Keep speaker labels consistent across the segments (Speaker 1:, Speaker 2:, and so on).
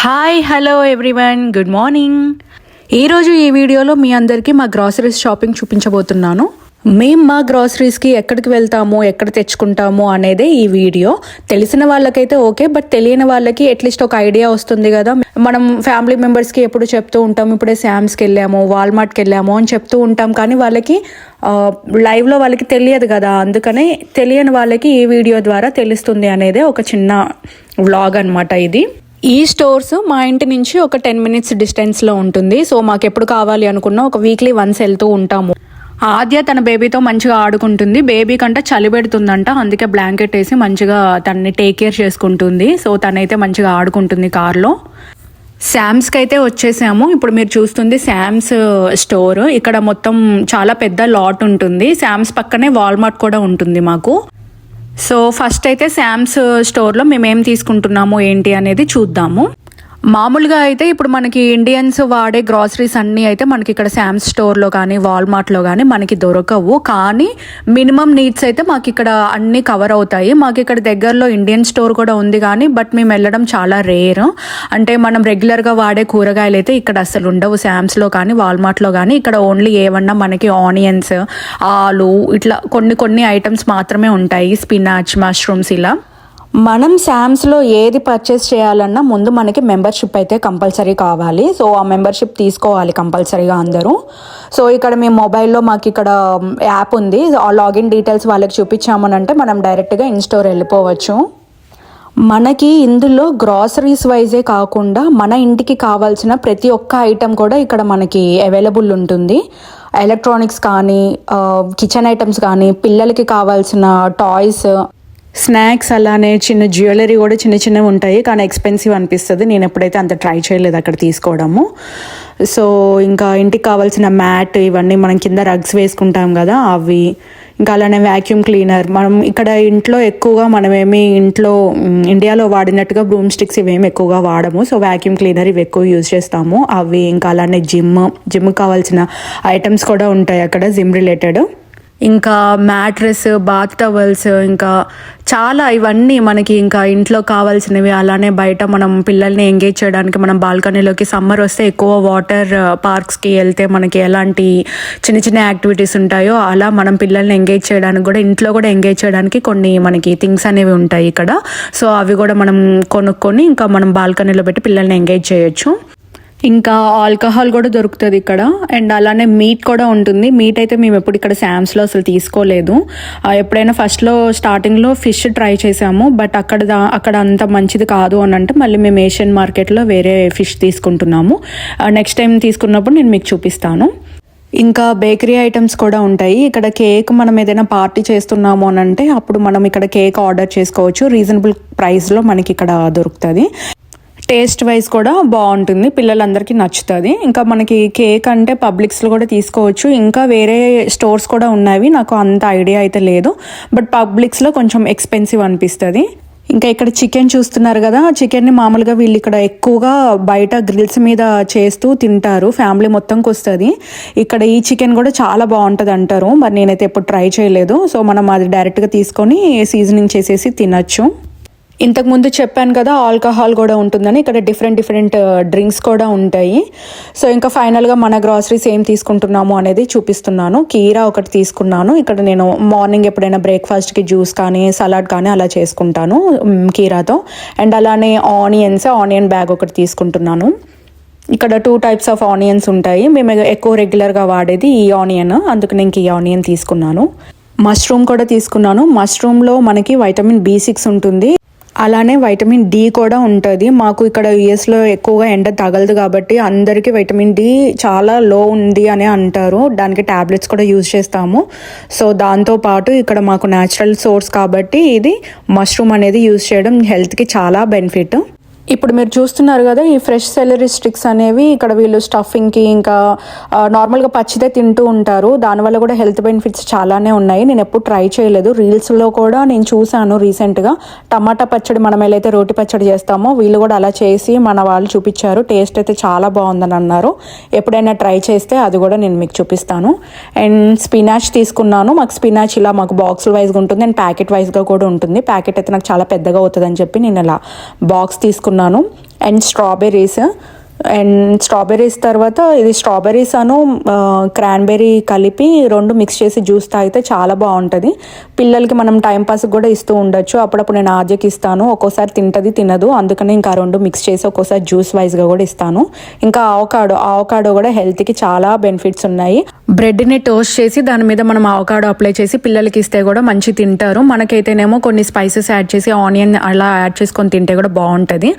Speaker 1: Hi hello everyone good morning ఈరోజు ఈ వీడియోలో మీ అందరికీ మా గ్రాసరీస్ షాపింగ్ చూపించబోతున్నాను. మేము మా గ్రాసరీస్కి ఎక్కడికి వెళ్తాము ఎక్కడ తెచ్చుకుంటాము అనేదే ఈ వీడియో. తెలిసిన వాళ్ళకైతే ఓకే బట్ తెలియని వాళ్ళకి అట్లీస్ట్ ఒక ఐడియా వస్తుంది కదా. మనం ఫ్యామిలీ మెంబర్స్కి ఎప్పుడు చెప్తూ ఉంటాం ఇప్పుడే శామ్స్కి వెళ్ళాము వాల్మార్ట్కి వెళ్ళాము అని చెప్తూ ఉంటాం. కానీ వాళ్ళకి లైవ్లో వాళ్ళకి తెలియదు కదా. అందుకనే తెలియని వాళ్ళకి ఈ వీడియో ద్వారా తెలుస్తుంది అనేదే ఒక చిన్న వ్లాగ్ అన్నమాట ఇది. ఈ స్టోర్స్ మా ఇంటి నుంచి ఒక టెన్ మినిట్స్ డిస్టెన్స్లో ఉంటుంది. సో మాకు ఎప్పుడు కావాలి అనుకున్నా ఒక వీక్లీ వన్స్ వెళ్తూ ఉంటాము. ఆద్య తన బేబీతో మంచిగా ఆడుకుంటుంది. బేబీ కంటే చలి పెడుతుందంట. అందుకే బ్లాంకెట్ వేసి మంచిగా తనని టేక్ కేర్ చేసుకుంటుంది. సో తనైతే మంచిగా ఆడుకుంటుంది కార్లో. శామ్స్కి అయితే వచ్చేసాము. ఇప్పుడు మీరు చూస్తుంది శామ్స్ స్టోర్. ఇక్కడ మొత్తం చాలా పెద్ద లాట్ ఉంటుంది. శామ్స్ పక్కనే వాల్మార్ట్ కూడా ఉంటుంది మాకు. సో ఫస్ట్ అయితే శామ్స్ స్టోర్లో మేము ఏం తీసుకుంటున్నాము ఏంటి అనేది చూద్దాము. మామూలుగా అయితే ఇప్పుడు మనకి ఇండియన్స్ వాడే గ్రాసరీస్ అన్నీ అయితే మనకి ఇక్కడ శామ్స్ స్టోర్లో కానీ వాల్మార్ట్లో కానీ మనకి దొరకవు. కానీ మినిమం నీడ్స్ అయితే మాకు ఇక్కడ అన్నీ కవర్ అవుతాయి. మాకు ఇక్కడ దగ్గరలో ఇండియన్ స్టోర్ కూడా ఉంది కానీ బట్ మేము వెళ్ళడం చాలా రేర్ అంటే మనం రెగ్యులర్గా వాడే కూరగాయలు అయితే ఇక్కడ అసలు ఉండవు శామ్స్లో కానీ వాల్మార్ట్లో కానీ. ఇక్కడ ఓన్లీ ఏమన్నా మనకి ఆనియన్స్ ఆలు ఇట్లా కొన్ని కొన్ని ఐటమ్స్ మాత్రమే ఉంటాయి. స్పినాచ్ మష్రూమ్స్ ఇలా. మనం శామ్స్లో ఏది పర్చేస్ చేయాలన్నా ముందు మనకి మెంబర్షిప్ అయితే కంపల్సరీ కావాలి. సో ఆ మెంబర్షిప్ తీసుకోవాలి కంపల్సరీగా అందరూ. సో ఇక్కడ మేము మొబైల్లో మాకు ఇక్కడ um, యాప్ ఉంది. ఆ లాగిన్ డీటెయిల్స్ వాళ్ళకి చూపించామనంటే మనం డైరెక్ట్గా ఇన్స్టోర్ వెళ్ళిపోవచ్చు. మనకి ఇందులో గ్రాసరీస్ వైజే కాకుండా మన ఇంటికి కావాల్సిన ప్రతి ఒక్క ఐటెం కూడా ఇక్కడ మనకి అవైలబుల్ ఉంటుంది. ఎలక్ట్రానిక్స్ కానీ uh, కిచెన్ ఐటమ్స్ కానీ పిల్లలకి కావాల్సిన టాయ్స్ స్నాక్స్ అలానే చిన్న జ్యువెలరీ కూడా చిన్న చిన్నవి ఉంటాయి. కానీ ఎక్స్పెన్సివ్ అనిపిస్తుంది. నేను ఎప్పుడైతే అంత ట్రై చేయలేదు అక్కడ తీసుకోవడము. సో ఇంకా ఇంటికి కావాల్సిన మ్యాట్ ఇవన్నీ మనం కింద రగ్స్ వేసుకుంటాం కదా అవి. ఇంకా అలానే వ్యాక్యూమ్ క్లీనర్. మనం ఇక్కడ ఇంట్లో ఎక్కువగా మనమేమి ఇంట్లో ఇండియాలో వాడినట్టుగా బ్రూమ్ స్టిక్స్ ఇవేమి ఎక్కువగా వాడము. సో వ్యాక్యూమ్ క్లీనర్ ఇవి ఎక్కువ యూజ్ చేస్తాము. అవి ఇంకా అలానే జిమ్ జిమ్ కావాల్సిన ఐటమ్స్ కూడా ఉంటాయి అక్కడ జిమ్ రిలేటెడ్. ఇంకా మ్యాట్రెస్ బాత్ టవల్స్ ఇంకా చాలా ఇవన్నీ మనకి ఇంకా ఇంట్లో కావాల్సినవి అలానే బయట మనం పిల్లల్ని ఎంగేజ్ చేయడానికి మనం బాల్కనీలోకి సమ్మర్ వస్తే ఎక్కువ వాటర్ uh, పార్క్స్కి వెళ్తే మనకి ఎలాంటి చిన్న చిన్న యాక్టివిటీస్ ఉంటాయో అలా మనం పిల్లల్ని ఎంగేజ్ చేయడానికి కూడా ఇంట్లో కూడా ఎంగేజ్ చేయడానికి కొన్ని మనకి థింగ్స్ అనేవి ఉంటాయి ఇక్కడ. సో అవి కూడా మనం కొనుక్కొని ఇంకా మనం బాల్కనీలో పెట్టి పిల్లల్ని ఎంగేజ్ చేయొచ్చు. ఇంకా ఆల్కహాల్ కూడా దొరుకుతుంది ఇక్కడ. అండ్ అలానే మీట్ కూడా ఉంటుంది. మీట్ అయితే మేము ఎప్పుడు ఇక్కడ శామ్స్లో అసలు తీసుకోలేదు. ఎప్పుడైనా ఫస్ట్లో స్టార్టింగ్లో ఫిష్ ట్రై చేసాము. బట్ అక్కడ దా- అక్కడ అంత మంచిది కాదు అని అంటే మళ్ళీ మేము ఏషియన్ మార్కెట్లో వేరే ఫిష్ తీసుకుంటున్నాము. నెక్స్ట్ టైం తీసుకున్నప్పుడు నేను మీకు చూపిస్తాను. ఇంకా బేకరీ ఐటమ్స్ కూడా ఉంటాయి. ఇక్కడ కేక్ మనం ఏదైనా పార్టీ చేస్తున్నాము అని అంటే అప్పుడు మనం ఇక్కడ కేక్ ఆర్డర్ చేసుకోవచ్చు. రీజనబుల్ ప్రైస్లో మనకి ఇక్కడ దొరుకుతుంది. టేస్ట్ వైజ్ కూడా బాగుంటుంది. పిల్లలందరికీ నచ్చుతుంది. ఇంకా మనకి కేక్ అంటే పబ్లిక్స్లో కూడా తీసుకోవచ్చు. ఇంకా వేరే స్టోర్స్ కూడా ఉన్నవి. నాకు అంత ఐడియా అయితే లేదు. బట్ పబ్లిక్స్లో కొంచెం ఎక్స్పెన్సివ్ అనిపిస్తుంది. ఇంకా ఇక్కడ చికెన్ చూస్తున్నారు కదా. చికెన్ని మామూలుగా వీళ్ళు ఇక్కడ ఎక్కువగా బయట గ్రిల్స్ మీద చేస్తూ తింటారు. ఫ్యామిలీ మొత్తంకి వస్తుంది. ఇక్కడ ఈ చికెన్ కూడా చాలా బాగుంటుంది అంటారు. మరి నేనైతే ఎప్పుడు ట్రై చేయలేదు. సో మనం అది డైరెక్ట్గా తీసుకొని సీజనింగ్ చేసేసి తినచ్చు. ఇంతకు ముందు చెప్పాను కదా ఆల్కహాల్ కూడా ఉంటుందని ఇక్కడ డిఫరెంట్ డిఫరెంట్ డ్రింక్స్ కూడా ఉంటాయి. సో ఇంకా ఫైనల్గా మన గ్రాసరీస్ ఏం తీసుకుంటున్నాము అనేది చూపిస్తున్నాను. కీరా ఒకటి తీసుకున్నాను. ఇక్కడ నేను మార్నింగ్ ఎప్పుడైనా బ్రేక్ఫాస్ట్కి జ్యూస్ కానీ సలాడ్ కానీ అలా చేసుకుంటాను కీరాతో. అండ్ అలానే ఆనియన్స్ ఆనియన్ బ్యాగ్ ఒకటి తీసుకుంటున్నాను. ఇక్కడ టూ టైప్స్ ఆఫ్ ఆనియన్స్ ఉంటాయి. మేము ఎక్కువ రెగ్యులర్గా వాడేది ఈ ఆనియన్. అందుకు నేను ఈ ఆనియన్ తీసుకున్నాను. మష్రూమ్ కూడా తీసుకున్నాను. మష్రూమ్లో మనకి వైటమిన్ బి సిక్స్ ఉంటుంది. అలానే వైటమిన్ డి కూడా ఉంటుంది. మాకు ఇక్కడ యుఎస్లో ఎక్కువగా ఎండ తగలదు కాబట్టి అందరికీ వైటమిన్ డి చాలా లో ఉంది అని అంటారు. దానికి టాబ్లెట్స్ కూడా యూజ్ చేస్తాము. సో దాంతో పాటు ఇక్కడ మాకు న్యాచురల్ సోర్స్ కాబట్టి ఇది మష్రూమ్ అనేది యూజ్ చేయడం హెల్త్కి చాలా బెనిఫిట్ ఇప్పుడు మీరు చూస్తున్నారు కదా ఈ ఫ్రెష్ సెలరీ స్టిక్స్ అనేవి ఇక్కడ వీళ్ళు స్టఫింగ్కి ఇంకా నార్మల్గా పచ్చిదే తింటూ ఉంటారు. దానివల్ల కూడా హెల్త్ బెనిఫిట్స్ చాలానే ఉన్నాయి. నేను ఎప్పుడు ట్రై చేయలేదు. రీల్స్లో కూడా నేను చూశాను రీసెంట్గా టమాటా పచ్చడి మనం ఎలా అయితే రోటి పచ్చడి చేస్తామో వీళ్ళు కూడా అలా చేసి మన వాళ్ళు చూపించారు. టేస్ట్ అయితే చాలా బాగుందని అన్నారు. ఎప్పుడైనా ట్రై చేస్తే అది కూడా నేను మీకు చూపిస్తాను. అండ్ స్పినాచ్ తీసుకున్నాను. మాకు స్పినాచ్ ఇలా మాకు బాక్స్ వైజ్గా ఉంటుంది. అండ్ ప్యాకెట్ వైజ్గా కూడా ఉంటుంది. ప్యాకెట్ అయితే నాకు చాలా పెద్దగా అవుతుందని చెప్పి నేను ఇలా బాక్స్ తీసుకున్నాను. తీసుకున్నాను. And strawberries. అండ్ స్ట్రాబెర్రీస్ తర్వాత ఇది స్ట్రాబెర్రీస్ అను క్రాన్బెర్రీ కలిపి రెండు మిక్స్ చేసి జ్యూస్ తాగితే చాలా బాగుంటుంది. పిల్లలకి మనం టైంపాస్ కూడా ఇస్తూ ఉండొచ్చు. అప్పుడప్పుడు నేను ఆజకి ఇస్తాను. ఒక్కోసారి తింటది తినదు. అందుకని ఇంకా రెండు మిక్స్ చేసి ఒక్కోసారి జ్యూస్ వైజ్గా కూడా ఇస్తాను. ఇంకా ఆవకాడో ఆవకాడో కూడా హెల్త్కి చాలా బెనిఫిట్స్ ఉన్నాయి. బ్రెడ్ని టోస్ట్ చేసి దాని మీద మనం ఆవకాడో అప్లై చేసి పిల్లలకి ఇస్తే కూడా మంచి తింటారు. మనకైతేనేమో కొన్ని స్పైసెస్ యాడ్ చేసి ఆనియన్ అలా యాడ్ చేసుకొని తింటే కూడా బాగుంటుంది.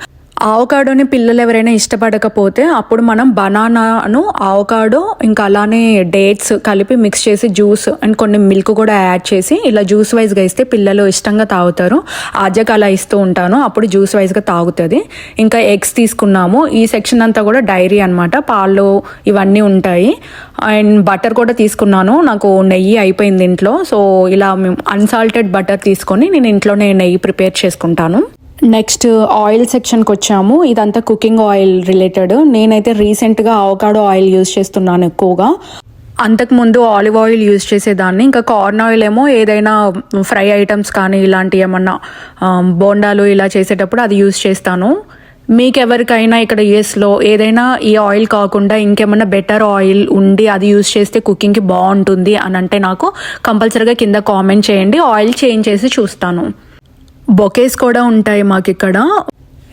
Speaker 1: ఆవకాడోని పిల్లలు ఎవరైనా ఇష్టపడకపోతే అప్పుడు మనం బనానాను ఆవకాడో ఇంకా అలానే డేట్స్ కలిపి మిక్స్ చేసి జ్యూస్ అండ్ కొన్ని మిల్క్ కూడా యాడ్ చేసి ఇలా జ్యూస్ వైజ్గా ఇస్తే పిల్లలు ఇష్టంగా తాగుతారు. ఆజకు అలా ఇస్తూ ఉంటాను. అప్పుడు జ్యూస్ వైజ్గా తాగుతుంది. ఇంకా ఎగ్స్ తీసుకున్నాము. ఈ సెక్షన్ అంతా కూడా డైరీ అనమాట పాలు ఇవన్నీ ఉంటాయి. అండ్ బటర్ కూడా తీసుకున్నాను. నాకు నెయ్యి అయిపోయింది ఇంట్లో. సో ఇలా మేము అన్సాల్టెడ్ బటర్ తీసుకొని నేను ఇంట్లోనే నెయ్యి ప్రిపేర్ చేసుకుంటాను. నెక్స్ట్ ఆయిల్ సెక్షన్కి వచ్చాము. ఇదంతా కుకింగ్ ఆయిల్ రిలేటెడ్. నేనైతే రీసెంట్గా అవకాడో ఆయిల్ యూజ్ చేస్తున్నాను ఎక్కువగా. అంతకుముందు ఆలివ్ ఆయిల్ యూజ్ చేసేదాన్ని. ఇంకా కార్న్ ఆయిల్ ఏమో ఏదైనా ఫ్రై ఐటమ్స్ కానీ ఇలాంటి ఏమన్నా బోండాలు ఇలా చేసేటప్పుడు అది యూజ్ చేస్తాను. మీకు ఎవరికైనా ఇక్కడ యూఎస్లో ఏదైనా ఈ ఆయిల్ కాకుండా ఇంకేమైనా బెటర్ ఆయిల్ ఉండి అది యూజ్ చేస్తే కుకింగ్కి బాగుంటుంది అని అంటే నాకు కంపల్సరీగా కింద కామెంట్ చేయండి. ఆయిల్ చేంజ్ చేసి చూస్తాను. బొకేస్ కూడా ఉంటాయి మాకు ఇక్కడ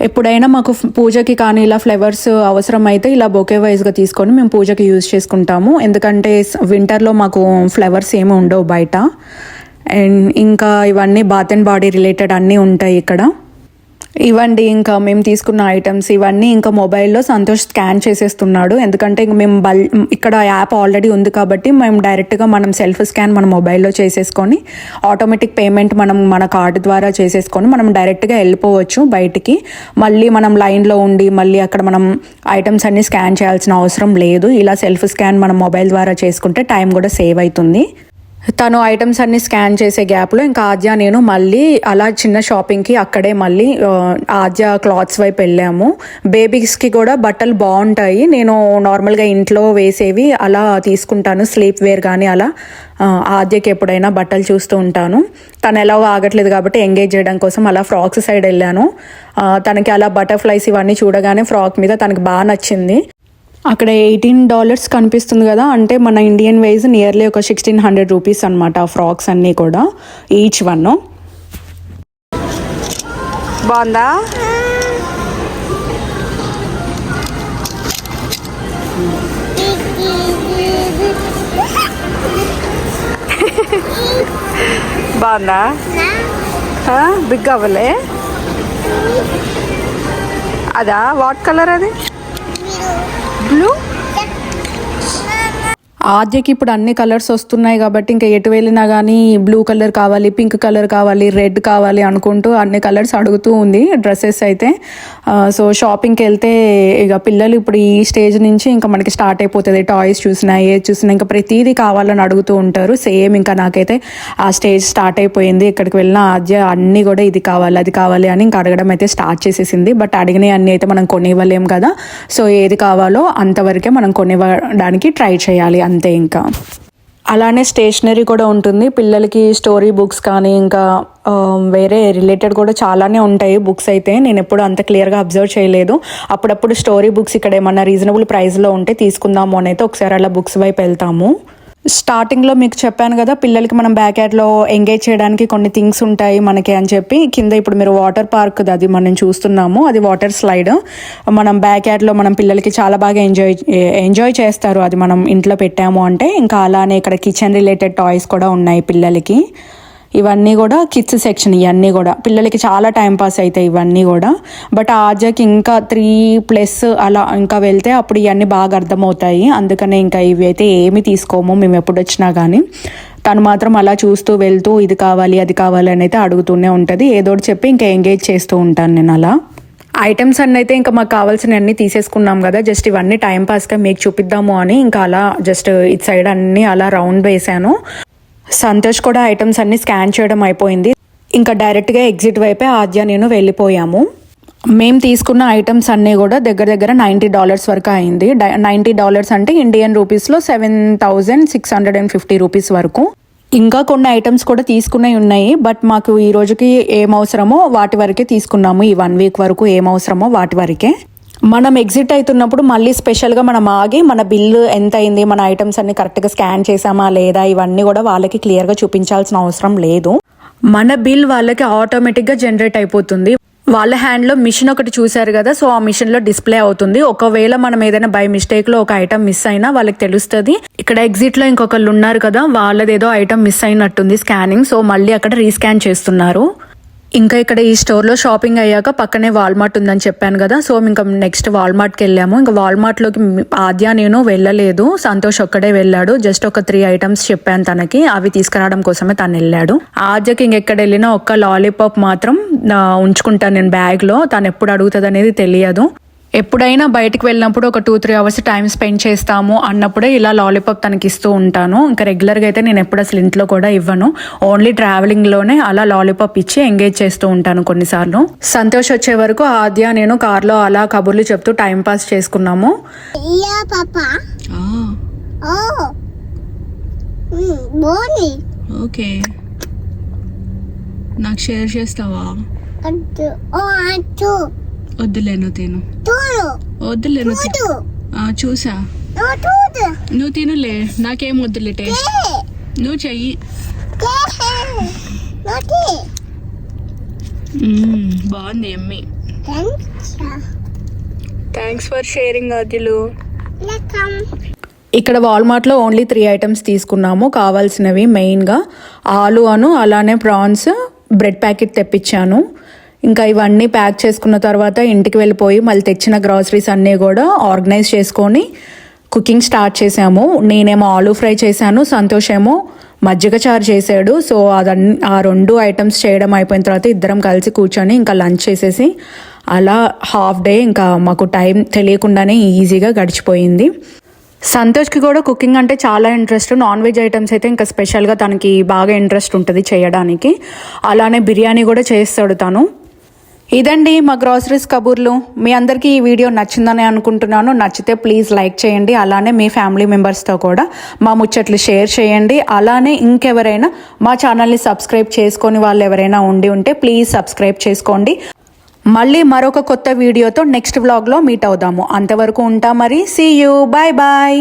Speaker 1: ఎప్పుడైనా మాకు పూజకి కానీ ఇలా ఫ్లవర్స్ అవసరం అయితే ఇలా బొకే వైజ్గా తీసుకొని మేము పూజకి యూజ్ చేసుకుంటాము. ఎందుకంటే వింటర్లో మాకు ఫ్లవర్స్ ఏమి ఉండవు బయట. అండ్ ఇంకా ఇవన్నీ బాత్ అండ్ బాడీ రిలేటెడ్ అన్నీ ఉంటాయి ఇక్కడ. ఇవ్వండి ఇంకా మేము తీసుకున్న ఐటమ్స్ ఇవన్నీ ఇంకా మొబైల్లో సంతోష్ స్కాన్ చేసేస్తున్నాడు. ఎందుకంటే మేము బల్ ఇక్కడ యాప్ ఆల్రెడీ ఉంది కాబట్టి మేము డైరెక్ట్గా మనం సెల్ఫ్ స్కాన్ మన మొబైల్లో చేసేసుకొని ఆటోమేటిక్ పేమెంట్ మనం మన కార్డు ద్వారా చేసేసుకొని మనం డైరెక్ట్గా వెళ్ళిపోవచ్చు బయటికి. మళ్ళీ మనం లైన్లో ఉండి మళ్ళీ అక్కడ మనం ఐటమ్స్ అన్ని స్కాన్ చేయాల్సిన అవసరం లేదు. ఇలా సెల్ఫ్ స్కాన్ మనం మొబైల్ ద్వారా చేసుకుంటే టైం కూడా సేవ్ అవుతుంది. తను ఐటమ్స్ అన్ని స్కాన్ చేసే గ్యాప్లో ఇంకా ఆద్య నేను మళ్ళీ అలా చిన్న షాపింగ్కి అక్కడే మళ్ళీ ఆద్య క్లాత్స్ వైపు వెళ్ళాము. బేబీస్కి కూడా బట్టలు బాగుంటాయి. నేను నార్మల్గా ఇంట్లో వేసేవి అలా తీసుకుంటాను. స్లీప్ వేర్ కానీ అలా ఆద్యకి ఎప్పుడైనా బట్టలు చూస్తూ ఉంటాను. తను ఎలా ఆగట్లేదు కాబట్టి ఎంగేజ్ చేయడం కోసం అలా ఫ్రాక్స్ సైడ్ వెళ్ళాను. తనకి అలా బటర్ఫ్లైస్ ఇవన్నీ చూడగానే ఫ్రాక్ మీద తనకి బాగా నచ్చింది. అక్కడ ఎయిటీన్ డాలర్స్ కనిపిస్తుంది కదా అంటే మన ఇండియన్ వైజ్ నియర్లీ ఒక సిక్స్టీన్ హండ్రెడ్ రూపీస్ అనమాట ఫ్రాక్స్ అన్నీ కూడా ఈచ్ వన్ బాగుందా? బాగుందా? బిగ్ అవ్వలే. అదా? వాట్ కలర్ అది? బ్లూ ఆద్యకి ఇప్పుడు అన్ని కలర్స్ వస్తున్నాయి కాబట్టి ఇంకా ఎటు వెళ్ళినా కానీ బ్లూ కలర్ కావాలి పింక్ కలర్ కావాలి రెడ్ కావాలి అనుకుంటూ అన్ని కలర్స్ అడుగుతూ ఉంది డ్రెస్సెస్ అయితే. సో షాపింగ్కి వెళ్తే ఇక పిల్లలు ఇప్పుడు ఈ స్టేజ్ నుంచి ఇంకా మనకి స్టార్ట్ అయిపోతుంది. టాయ్స్ చూసినా ఏ చూసినా ఇంకా ప్రతిదీ కావాలని అడుగుతూ ఉంటారు. సేమ్ ఇంకా నాకైతే ఆ స్టేజ్ స్టార్ట్ అయిపోయింది. ఇక్కడికి వెళ్ళిన ఆద్య అన్నీ కూడా ఇది కావాలి అది కావాలి అని ఇంకా అడగడం అయితే స్టార్ట్ చేసేసింది. బట్ అడిగినవి అన్నీ అయితే మనం కొనివ్వలేం కదా. సో ఏది కావాలో అంతవరకే మనం కొనివ్వడానికి ట్రై చేయాలి. అంతే ఇంకా. అలానే స్టేషనరీ కూడా ఉంటుంది. పిల్లలకి స్టోరీ బుక్స్ కానీ ఇంకా వేరే రిలేటెడ్ కూడా చాలానే ఉంటాయి బుక్స్ అయితే. నేను ఎప్పుడు అంత క్లియర్గా అబ్జర్వ్ చేయలేదు. అప్పుడప్పుడు స్టోరీ బుక్స్ ఇక్కడ ఏమన్నా రీజనబుల్ ప్రైస్లో ఉంటే తీసుకుందాము అని అయితే ఒకసారి అలా బుక్స్ వైపు వెళ్తాము. స్టార్టింగ్లో మీకు చెప్పాను కదా పిల్లలకి మనం బ్యాక్ యార్డ్లో ఎంగేజ్ చేయడానికి కొన్ని థింగ్స్ ఉంటాయి మనకి అని చెప్పి. కింద ఇప్పుడు మీరు వాటర్ పార్క్ అది మనం చూస్తున్నాము అది వాటర్ స్లైడ్. మనం బ్యాక్ యార్డ్లో మనం పిల్లలకి చాలా బాగా ఎంజాయ్ ఎంజాయ్ చేస్తారు. అది మనం ఇంట్లో పెట్టాము అంటే ఇంకా అలానే ఇక్కడ కిచెన్ రిలేటెడ్ టాయ్స్ కూడా ఉన్నాయి పిల్లలకి. ఇవన్నీ కూడా కిడ్స్ సెక్షన్ ఇవన్నీ కూడా. పిల్లలకి చాలా టైం పాస్ అవుతాయి ఇవన్నీ కూడా. బట్ ఆజకి ఇంకా త్రీ ప్లస్ అలా ఇంకా వెళ్తే అప్పుడు ఇవన్నీ బాగా అర్థమవుతాయి. అందుకనే ఇంకా ఇవి అయితే ఏమి తీసుకోము మేము ఎప్పుడు వచ్చినా కానీ తను మాత్రం అలా చూస్తూ వెళ్తూ ఇది కావాలి అది కావాలి అని అయితే అడుగుతూనే ఉంటుంది. ఏదో చెప్పి ఇంకా ఎంగేజ్ చేస్తూ ఉంటాను నేను అలా. ఐటమ్స్ అన్నీ అయితే ఇంకా మాకు కావాల్సిన అన్ని తీసేసుకున్నాం కదా. జస్ట్ ఇవన్నీ టైం పాస్గా మీకు చూపిద్దాము అని ఇంకా అలా జస్ట్ ఇటు సైడ్ అన్నీ అలా రౌండ్ వేసాను. సంతోష్ కూడా ఐటమ్స్ అన్ని స్కాన్ చేయడం అయిపోయింది. ఇంకా డైరెక్ట్గా ఎగ్జిట్ వైపే ఆద్య నేను వెళ్ళిపోయాము. మేము తీసుకున్న ఐటమ్స్ అన్నీ కూడా దగ్గర దగ్గర నైంటీ డాలర్స్ వరకు అయింది. నైంటీ డాలర్స్ అంటే ఇండియన్ రూపీస్లో seven thousand six hundred and fifty rupees వరకు. ఇంకా కొన్ని ఐటమ్స్ కూడా తీసుకునే ఉన్నాయి. బట్ మాకు ఈ రోజుకి ఏం అవసరమో వాటి వరకే తీసుకున్నాము. ఈ వన్ వీక్ వరకు ఏం అవసరమో వాటి వరకే. మనం ఎగ్జిట్ అవుతున్నప్పుడు మళ్ళీ స్పెషల్గా మనం ఆగి మన బిల్లు ఎంత అయింది మన ఐటమ్స్ అన్ని కరెక్ట్గా స్కాన్ చేసామా లేదా ఇవన్నీ కూడా వాళ్ళకి క్లియర్గా చూపించాల్సిన అవసరం లేదు. మన బిల్ వాళ్ళకి ఆటోమేటిక్గా జనరేట్ అయిపోతుంది. వాళ్ళ హ్యాండ్లో మిషన్ ఒకటి చూశారు కదా సో ఆ మిషన్లో డిస్ప్లే అవుతుంది. ఒకవేళ మనం ఏదైనా బై మిస్టేక్లో ఒక ఐటమ్ మిస్ అయినా వాళ్ళకి తెలుస్తుంది. ఇక్కడ ఎగ్జిట్లో ఇంకొకళ్ళు ఉన్నారు కదా వాళ్ళదేదో ఐటమ్ మిస్ అయినట్టుంది స్కానింగ్ సో మళ్ళీ అక్కడ రీస్కాన్ చేస్తున్నారు. ఇంకా ఇక్కడ ఈ స్టోర్లో షాపింగ్ అయ్యాక పక్కనే వాల్మార్ట్ ఉందని చెప్పాను కదా సో ఇంకా నెక్స్ట్ వాల్మార్ట్కి వెళ్ళాము. ఇంకా వాల్మార్ట్లోకి ఆద్య నేను వెళ్ళలేదు సంతోష్ ఒక్కడే వెళ్ళాడు. జస్ట్ ఒక త్రీ ఐటమ్స్ చెప్పాను తనకి అవి తీసుకురావడం కోసమే తను వెళ్ళాడు. ఆద్యకి ఇంకెక్కడ వెళ్ళినా ఒక్క లాలీపాప్ మాత్రం ఉంచుకుంటాను నేను బ్యాగ్లో. తను ఎప్పుడు అడుగుతుంది అనేది తెలియదు. ఎప్పుడైనా బయటికి వెళ్ళినప్పుడు ఒక two three hours time spend చేస్తాము అన్నప్పుడే ఇలా లాలీపాప్ తనకి ఇస్తూ ఉంటాను. ఇంకా రెగ్యులర్గా అయితే నేను ఎప్పుడు అసలు ఇంట్లో కూడా ఇవ్వను. ఓన్లీ ట్రావెలింగ్లోనే అలా లాలీపాప్ ఇచ్చి ఎంగేజ్ చేస్తూ ఉంటాను కొన్నిసార్లు. సంతోష్ వచ్చే వరకు ఆద్య నేను కార్లో అలా కబుర్లు చెప్తూ టైం పాస్ చేసుకున్నాము. ఓకే. నాకు షేర్ చేస్తావా. వద్దులేను తిను. వద్దులేను. చూసా. నువ్వు తినులే నాకేం వద్దులే టేస్ట్. నువ్వు చెయ్యి. బాగుంది ఎమ్మి
Speaker 2: Thanks.
Speaker 1: థ్యాంక్స్ ఫర్ షేరింగ్ అదిలు. ఇక్కడ వాల్మార్ట్లో ఓన్లీ త్రీ ఐటమ్స్ తీసుకున్నాము కావాల్సినవి మెయిన్గా ఆలు అను అలానే ప్రాన్స్ బ్రెడ్ ప్యాకెట్ తెప్పించాను ఇంకా ఇవన్నీ ప్యాక్ చేసుకున్న తర్వాత ఇంటికి వెళ్ళిపోయి మళ్ళీ తెచ్చిన గ్రాసరీస్ అన్నీ కూడా ఆర్గనైజ్ చేసుకొని కుకింగ్ స్టార్ట్ చేసాము నేనేమో ఆలు ఫ్రై చేశాను సంతోష్ ఏమో మజ్జిగ చారు చేశాడు. సో అదన్ని ఆ రెండు ఐటమ్స్ చేయడం అయిపోయిన తర్వాత ఇద్దరం కలిసి కూర్చొని ఇంకా లంచ్ చేసేసి అలా హాఫ్ డే ఇంకా మాకు టైం తెలియకుండానే ఈజీగా గడిచిపోయింది. సంతోష్కి కూడా కుకింగ్ అంటే చాలా ఇంట్రెస్ట్. నాన్ వెజ్ ఐటమ్స్ అయితే ఇంకా స్పెషల్గా తనకి బాగా ఇంట్రెస్ట్ ఉంటుంది చేయడానికి. అలానే బిర్యానీ కూడా చేస్తాడు తను. ఇదండి మా గ్రాసరీస్ కబుర్లు. మీ అందరికీ ఈ వీడియో నచ్చిందని అనుకుంటున్నాను. నచ్చితే ప్లీజ్ లైక్ చేయండి. అలానే మీ ఫ్యామిలీ మెంబర్స్తో కూడా మా ముచ్చట్లు షేర్ చేయండి. అలానే ఇంకెవరైనా మా ఛానల్ని సబ్స్క్రైబ్ చేసుకొని వాళ్ళు ఎవరైనా ఉండి ఉంటే ప్లీజ్ సబ్స్క్రైబ్ చేసుకోండి. మళ్ళీ మరొక కొత్త వీడియోతో నెక్స్ట్ వ్లాగ్లో మీట్ అవుదాము. అంతవరకు ఉంటా మరి. See you bye bye